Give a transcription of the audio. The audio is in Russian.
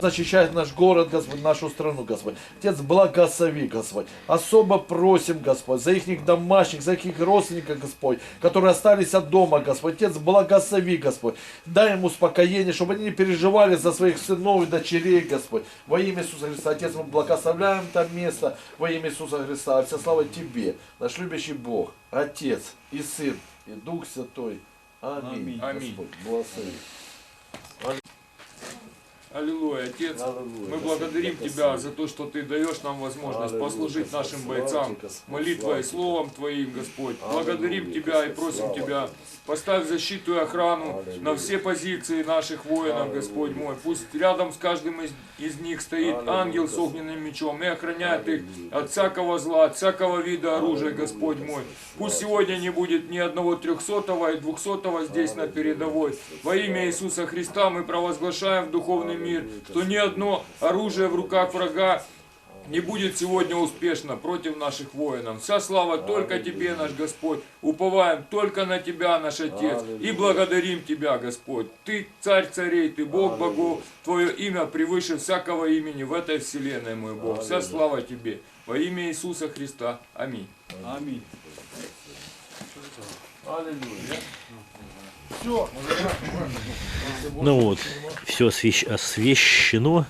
Защищает наш город, Господь, нашу страну, Господь. Отец, благослови, Господь. Особо просим, Господь, за их домашних, за их родственников, Господь, которые остались от дома, Господь. Отец, благослови, Господь. Дай им успокоение, чтобы они не переживали за своих сынов и дочерей, Господь. Во имя Иисуса Христа. Отец, мы благословляем там место во имя Иисуса Христа. Вся слава Тебе, наш любящий Бог, Отец и Сын и Дух Святой. Аминь. Аминь. Господь, благослови. Аллилуйя, Отец. Аллилуйя. Мы благодарим Тебя за то, что Ты даешь нам возможность Аллилуйя, послужить нашим бойцам молитвой словом Твоим, Господь. Благодарим Тебя и просим Тебя, поставь защиту и охрану на все позиции наших воинов. Господь мой. Пусть рядом с каждым из, из них стоит ангел с огненным мечом и охраняет их от всякого зла, от всякого вида оружия, Господь мой. Пусть сегодня не будет ни одного трехсотого и двухсотого здесь на передовой. Во имя Иисуса Христа мы провозглашаем в духовный мир, Аллилуйя, что ни одно оружие в руках врага не будет сегодня успешно против наших воинов. Вся слава только Тебе, наш Господь. Уповаем только на Тебя, наш Отец. И благодарим Тебя, Господь. Ты царь царей, Ты Бог богов. Твое имя превыше всякого имени в этой вселенной, мой Бог. Вся слава Тебе. Во имя Иисуса Христа. Аминь. Аминь. Аллилуйя. Все. Ну вот, все освещ... освещено.